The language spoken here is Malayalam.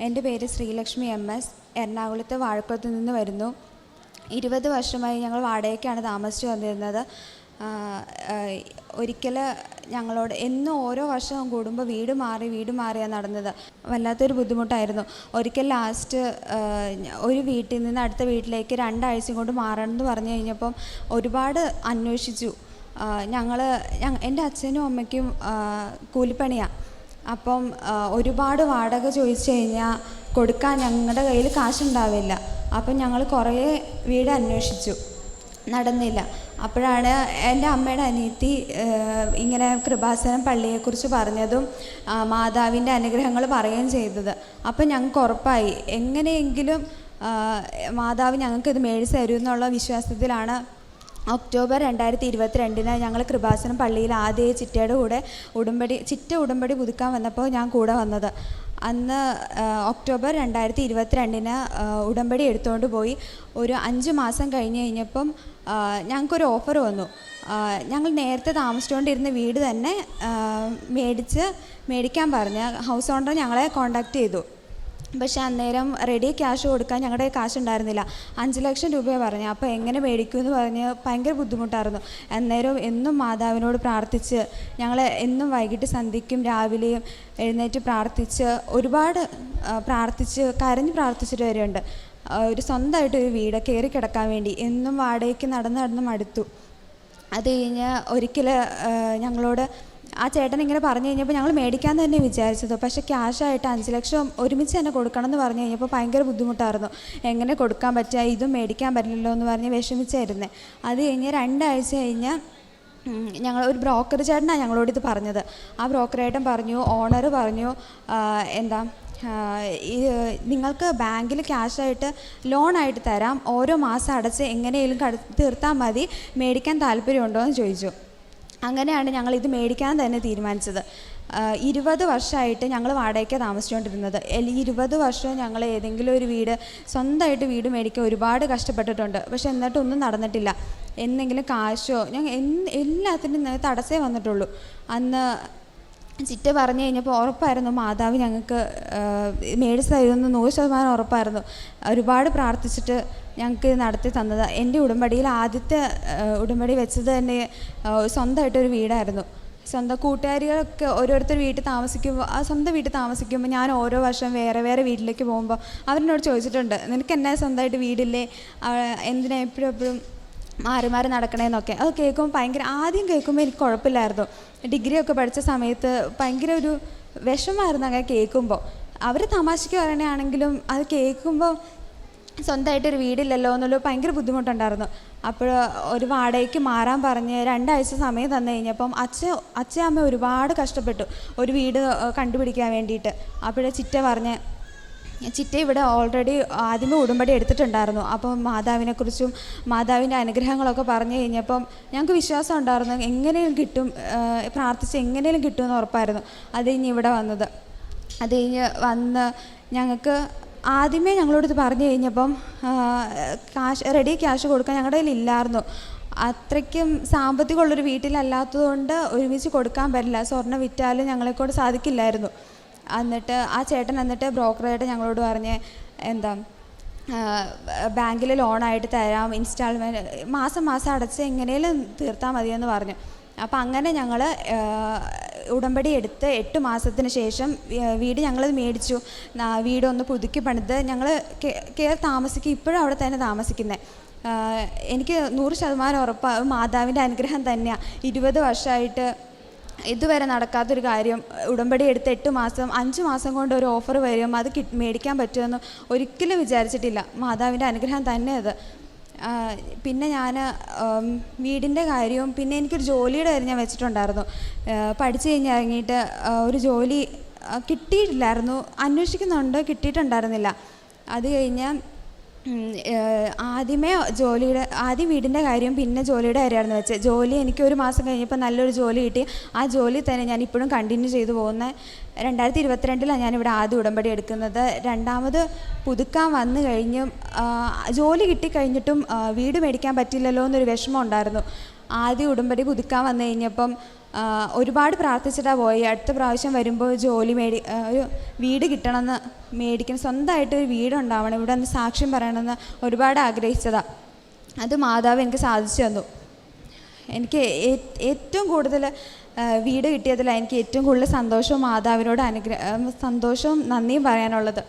എന്റെ പേര് ശ്രീലക്ഷ്മി എം എസ്. എറണാകുളത്ത് വാഴക്കുളത്ത് നിന്ന് വരുന്നു. ഇരുപത് വർഷമായി ഞങ്ങൾ വാടകയ്ക്കാണ് താമസിച്ചു വന്നിരുന്നത്. ഒരിക്കൽ ഞങ്ങളോട് എന്നും ഓരോ വർഷവും കൂടുമ്പോൾ വീട് മാറി വീട് മാറിയാണ് നടന്നത്. വല്ലാത്തൊരു ബുദ്ധിമുട്ടായിരുന്നു. ഒരിക്കൽ ലാസ്റ്റ് ഒരു വീട്ടിൽ നിന്ന് അടുത്ത വീട്ടിലേക്ക് രണ്ടാഴ്ച കൊണ്ട് മാറണം എന്ന് പറഞ്ഞു കഴിഞ്ഞപ്പം ഒരുപാട് അന്വേഷിച്ചു. ഞങ്ങൾ എന്റെ അച്ഛനും അമ്മയ്ക്കും കൂലിപ്പണിയാണ് അപ്പം ഒരുപാട് വാടക ചോദിച്ചു കഴിഞ്ഞാൽ കൊടുക്കാൻ ഞങ്ങളുടെ കയ്യിൽ കാശുണ്ടാവില്ല. അപ്പം ഞങ്ങൾ കുറേ വീട് അന്വേഷിച്ചു. നടന്നില്ല. അപ്പോഴാണ് എന്റെ അമ്മയുടെ അനിയത്തി ഇങ്ങനെ കൃപാസനം പള്ളിയെക്കുറിച്ച് പറഞ്ഞതും മാതാവിന്റെ അനുഗ്രഹങ്ങൾ പറയുകയും ചെയ്തത്. അപ്പം ഞങ്ങൾക്ക് ഉറപ്പായി എങ്ങനെയെങ്കിലും മാതാവ് ഞങ്ങൾക്ക് ഇത് മേടിച്ച് തരും എന്നുള്ള വിശ്വാസത്തിലാണ് ഒക്ടോബർ രണ്ടായിരത്തി ഇരുപത്തിരണ്ടിന് ഞങ്ങൾ കൃപാസനം പള്ളിയിൽ ആദ്യ ചിറ്റയുടെ കൂടെ ഉടമ്പടി ചിറ്റ ഉടമ്പടി പുതുക്കാൻ വന്നപ്പോൾ ഞാൻ കൂടെ വന്നത്. അന്ന് ഒക്ടോബർ രണ്ടായിരത്തി ഇരുപത്തിരണ്ടിന് ഉടമ്പടി എടുത്തുകൊണ്ട് പോയി. ഒരു അഞ്ച് മാസം കഴിഞ്ഞ് കഴിഞ്ഞപ്പം ഞങ്ങൾക്കൊരു ഓഫർ വന്നു. ഞങ്ങൾ നേരത്തെ താമസിച്ചുകൊണ്ടിരുന്ന വീട് തന്നെ മേടിച്ച് മേടിക്കാൻ പറഞ്ഞ് ഹൗസ് ഓണർ ഞങ്ങളെ കോണ്ടാക്ട് ചെയ്തു. പക്ഷെ അന്നേരം റെഡി ക്യാഷ് കൊടുക്കാൻ ഞങ്ങളുടെ കാശ് ഉണ്ടായിരുന്നില്ല അഞ്ച് ലക്ഷം രൂപയെ പറഞ്ഞു അപ്പോൾ എങ്ങനെ മേടിക്കും എന്ന് പറഞ്ഞ് ഭയങ്കര ബുദ്ധിമുട്ടായിരുന്നു. അന്നേരം എന്നും മാതാവിനോട് പ്രാർത്ഥിച്ച് ഞങ്ങൾ എന്നും വൈകിട്ട് സന്ധിക്കും രാവിലെയും എഴുന്നേറ്റ് പ്രാർത്ഥിച്ച് ഒരുപാട് പ്രാർത്ഥിച്ച് കരഞ്ഞ് പ്രാർത്ഥിച്ചിട്ട് വരെയുണ്ട്. ഒരു സ്വന്തമായിട്ട് ഒരു വീട് കയറി കിടക്കാൻ വേണ്ടി എന്നും വാടകയ്ക്ക് നടന്ന് നടന്ന് മടുത്തു. അത് കഴിഞ്ഞ് ഒരിക്കൽ ഞങ്ങളോട് ആ ചേട്ടൻ ഇങ്ങനെ പറഞ്ഞു കഴിഞ്ഞപ്പോൾ ഞങ്ങൾ മേടിക്കാൻ തന്നെ വിചാരിച്ചത്. പക്ഷേ ക്യാഷായിട്ട് അഞ്ച് ലക്ഷം ഒരുമിച്ച് തന്നെ കൊടുക്കണം എന്ന് പറഞ്ഞു കഴിഞ്ഞപ്പോൾ ഭയങ്കര ബുദ്ധിമുട്ടായിരുന്നു. എങ്ങനെ കൊടുക്കാൻ പറ്റുക? ഇതും മേടിക്കാൻ പറ്റില്ലല്ലോ എന്ന് പറഞ്ഞ് വിഷമിച്ചായിരുന്നേ. അത് കഴിഞ്ഞ് രണ്ടാഴ്ച കഴിഞ്ഞ് ഞങ്ങൾ ഒരു ബ്രോക്കർ ചേട്ടനാണ് ഞങ്ങളോട് ഇത് പറഞ്ഞത്. ആ ബ്രോക്കർ ചേട്ടൻ പറഞ്ഞു ഓണർ പറഞ്ഞു എന്താ ഈ നിങ്ങൾക്ക് ബാങ്കിൽ ക്യാഷായിട്ട് ലോണായിട്ട് തരാം. ഓരോ മാസം അടച്ച് എങ്ങനെയെങ്കിലും കട തീർത്താൽ മതി. മേടിക്കാൻ താല്പര്യമുണ്ടോ എന്ന് ചോദിച്ചു. അങ്ങനെയാണ് ഞങ്ങൾ ഇത് മേടിക്കാൻ തന്നെ തീരുമാനിച്ചത്. ഇരുപത് വർഷമായിട്ട് ഞങ്ങൾ വാടകയ്ക്ക് താമസിച്ചുകൊണ്ടിരുന്നത്. ഇരുപത് വർഷവും ഞങ്ങൾ ഏതെങ്കിലും ഒരു വീട് സ്വന്തമായിട്ട് വീട് മേടിക്കാൻ ഒരുപാട് കഷ്ടപ്പെട്ടിട്ടുണ്ട്. പക്ഷെ എന്നിട്ടൊന്നും നടന്നിട്ടില്ല. എന്തെങ്കിലും കാശോ ഞങ്ങൾ എല്ലാത്തിനും തടസ്സേ വന്നിട്ടുള്ളൂ. അന്ന് ചിറ്റ പറഞ്ഞു കഴിഞ്ഞപ്പോൾ ഉറപ്പായിരുന്നു മാതാവ് ഞങ്ങൾക്ക് മേടിച്ച് തരുമെന്ന് നൂറ് ശതമാനം ഉറപ്പായിരുന്നു. ഒരുപാട് പ്രാർത്ഥിച്ചിട്ട് ഞങ്ങൾക്ക് നടത്തി തന്നത്. എന്റെ ഉടമ്പടിയിൽ ആദ്യത്തെ ഉടമ്പടി വെച്ചത് തന്നെ സ്വന്തമായിട്ടൊരു വീടായിരുന്നു. സ്വന്തം കൂട്ടുകാരികളൊക്കെ ഓരോരുത്തർ വീട്ടിൽ താമസിക്കുമ്പോൾ ആ സ്വന്തം വീട്ടിൽ താമസിക്കുമ്പോൾ ഞാൻ ഓരോ വർഷം വേറെ വേറെ വീട്ടിലേക്ക് പോകുമ്പോൾ അവരെന്നോട് ചോദിച്ചിട്ടുണ്ട് നിനക്ക് എന്നാ സ്വന്തമായിട്ട് വീടില്ലേ? എന്തിനാ എപ്പോഴും എപ്പോഴും മാറി മാറി നടക്കണേന്നൊക്കെ. അത് കേൾക്കുമ്പോൾ ഭയങ്കര ആദ്യം കേൾക്കുമ്പോൾ എനിക്ക് കുഴപ്പമില്ലായിരുന്നു. ഡിഗ്രി ഒക്കെ പഠിച്ച സമയത്ത് ഭയങ്കര ഒരു വിഷമമായിരുന്നു അങ്ങനെ കേൾക്കുമ്പോൾ അവർ തമാശയ്ക്ക് പറയണയാണെങ്കിലും അത് കേൾക്കുമ്പോൾ സ്വന്തമായിട്ടൊരു വീടില്ലല്ലോ എന്നുള്ള ഭയങ്കര ബുദ്ധിമുട്ടുണ്ടായിരുന്നു. അപ്പോൾ ഒരു വാടകയ്ക്ക് മാറാൻ പറഞ്ഞ് രണ്ടാഴ്ച സമയം തന്നു കഴിഞ്ഞപ്പം അച്ഛ അച്ഛ അമ്മ ഒരുപാട് കഷ്ടപ്പെട്ടു ഒരു വീട് കണ്ടുപിടിക്കാൻ വേണ്ടിയിട്ട്. അപ്പോഴേ ചിറ്റ പറഞ്ഞ് ചിറ്റ ഇവിടെ ഓൾറെഡി ആദ്യമേ ഉടമ്പടി എടുത്തിട്ടുണ്ടായിരുന്നു. അപ്പം മാതാവിനെക്കുറിച്ചും മാതാവിന്റെ അനുഗ്രഹങ്ങളൊക്കെ പറഞ്ഞു കഴിഞ്ഞപ്പം ഞങ്ങൾക്ക് വിശ്വാസം ഉണ്ടായിരുന്നു. എങ്ങനെയും കിട്ടും പ്രാർത്ഥിച്ച് എങ്ങനെയും കിട്ടുമെന്ന് ഉറപ്പായിരുന്നു. അത് കഴിഞ്ഞ് ഇവിടെ വന്നത്. അത് കഴിഞ്ഞ് വന്ന് ഞങ്ങൾക്ക് ആദ്യമേ ഞങ്ങളോട് പറഞ്ഞു കഴിഞ്ഞപ്പം കാശ് റെഡി ക്യാഷ് കൊടുക്കാൻ ഞങ്ങളുടെ കയ്യിൽ ഇല്ലായിരുന്നു അത്രയ്ക്കും സാമ്പത്തികമുള്ളൊരു വീട്ടിലല്ലാത്തതുകൊണ്ട് ഒരുമിച്ച് കൊടുക്കാൻ പറ്റില്ല. സ്വർണം വിറ്റാലും ഞങ്ങളെക്കൊണ്ട് സാധിക്കില്ലായിരുന്നു. എന്നിട്ട് ആ ചേട്ടൻ എന്നിട്ട് ബ്രോക്കറായിട്ട് ഞങ്ങളോട് പറഞ്ഞ് എന്താ ബാങ്കിൽ ലോണായിട്ട് തരാം ഇൻസ്റ്റാൾമെന്റ് മാസം മാസം അടച്ച് എങ്ങനെയും തീർത്താൽ മതിയെന്ന് പറഞ്ഞു. അപ്പം അങ്ങനെ ഞങ്ങൾ ഉടമ്പടി എടുത്ത് എട്ട് മാസത്തിന് ശേഷം വീട് ഞങ്ങൾ മേടിച്ചു. വീടൊന്ന് പുതുക്കി പണിത്. ഞങ്ങൾ കയറി താമസിക്കും ഇപ്പോഴും അവിടെ തന്നെ താമസിക്കുന്നത് എനിക്ക് നൂറ് ശതമാനം ഉറപ്പാണ് മാതാവിന്റെ അനുഗ്രഹം തന്നെയാണ് ഇരുപത് വർഷമായിട്ട് ഇതുവരെ നടക്കാത്തൊരു കാര്യം ഉടമ്പടി എടുത്ത് എട്ട് മാസം അഞ്ച് മാസം കൊണ്ട് ഒരു ഓഫർ വരും അത് കിട്ട് മേടിക്കാൻ പറ്റുമെന്ന് ഒരിക്കലും വിചാരിച്ചിട്ടില്ല. മാതാവിന്റെ അനുഗ്രഹം തന്നെ അത്. പിന്നെ ഞാൻ വീടിന്റെ കാര്യവും പിന്നെ എനിക്കൊരു ജോലിയുടെ കാര്യം ഞാൻ വെച്ചിട്ടുണ്ടായിരുന്നു. പഠിച്ചു കഴിഞ്ഞ് ഇറങ്ങിയിട്ട് ഒരു ജോലി കിട്ടിയിട്ടില്ലായിരുന്നു. അന്വേഷിക്കുന്നുണ്ട് കിട്ടിയിട്ടുണ്ടായിരുന്നില്ല. അത് കഴിഞ്ഞ് ഉം, ഏഹ്, ആദ്യമേ ജോലിയുടെ ആദ്യം വീടിന്റെ കാര്യം പിന്നെ ജോലിയുടെ കാര്യമായിരുന്നു വെച്ചത്. ജോലി എനിക്ക് ഒരു മാസം കഴിഞ്ഞപ്പോൾ നല്ലൊരു ജോലി കിട്ടി. ആ ജോലി തന്നെ ഞാൻ ഇപ്പോഴും കണ്ടിന്യൂ ചെയ്തു പോകുന്ന രണ്ടായിരത്തി ഇരുപത്തിരണ്ടിലാണ് ഞാനിവിടെ ആദ്യം ഉടമ്പടി എടുക്കുന്നത്. രണ്ടാമത് പുതുക്കാൻ വന്നു കഴിഞ്ഞും ജോലി കിട്ടിക്കഴിഞ്ഞിട്ടും വീട് മേടിക്കാൻ പറ്റില്ലല്ലോ എന്നൊരു വിഷമം ഉണ്ടായിരുന്നു. ആദ്യം ഉടമ്പടി പുതുക്കാൻ വന്നു കഴിഞ്ഞപ്പം ഒരുപാട് പ്രാർത്ഥിച്ചിട്ടാണ് പോയി. അടുത്ത പ്രാവശ്യം വരുമ്പോൾ ജോലി മേടി ഒരു വീട് കിട്ടണമെന്ന് മേടിക്കണം. സ്വന്തമായിട്ട് ഒരു വീടുണ്ടാവണം. ഇവിടെ ഒന്ന് സാക്ഷ്യം പറയണമെന്ന് ഒരുപാട് ആഗ്രഹിച്ചതാണ് അത് മാതാവ് എനിക്ക് സാധിച്ചു തന്നു. എനിക്ക് ഏറ്റവും കൂടുതൽ വീട് കിട്ടിയതിലാണ് എനിക്ക് ഏറ്റവും കൂടുതൽ സന്തോഷവും മാതാവിനോട് അനുഗ്രഹ സന്തോഷവും നന്ദിയും പറയാനുള്ളത്.